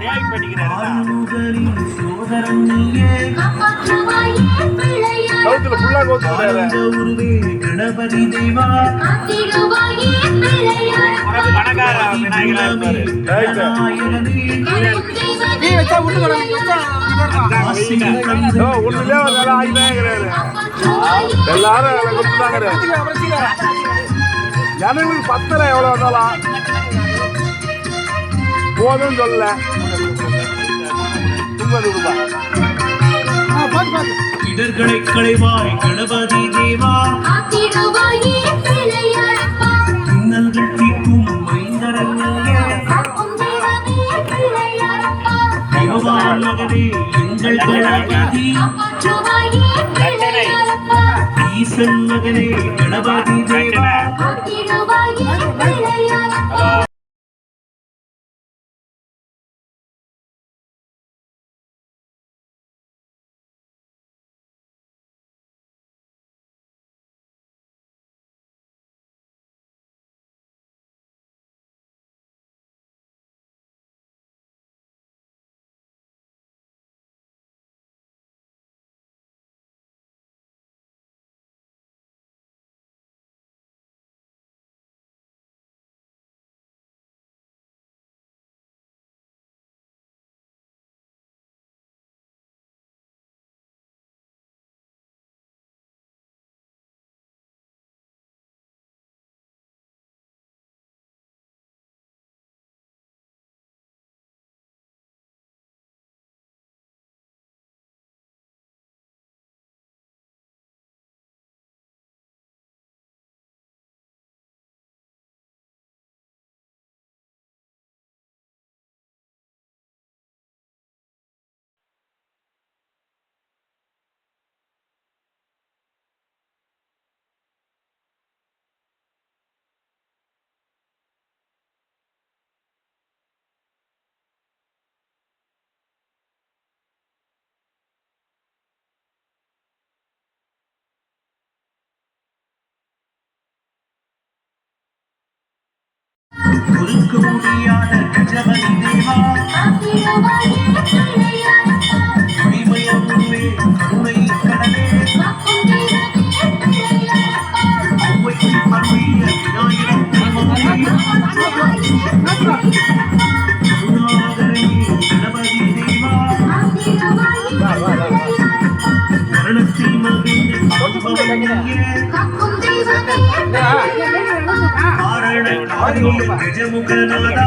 நியாயம் எல்லாரும் ஜனங்களுக்கு பத்தரை எவ்வளவு வந்தாலும். போதும் சொல்லல. ஐம்பது ரூபாய் இடர்களை களைவாய் கணபதி தேவா. இன்னல்கள் தீர்க்கும் பகவான் மகனே எங்கள் கணபதி. ஈசன் மகனே கணபதி தேவா. ஒதுக்க முடியாத கஜவன் தேவா. உரிமையவுருவே கருணை கடலே. காரண நிஜமுகநாதா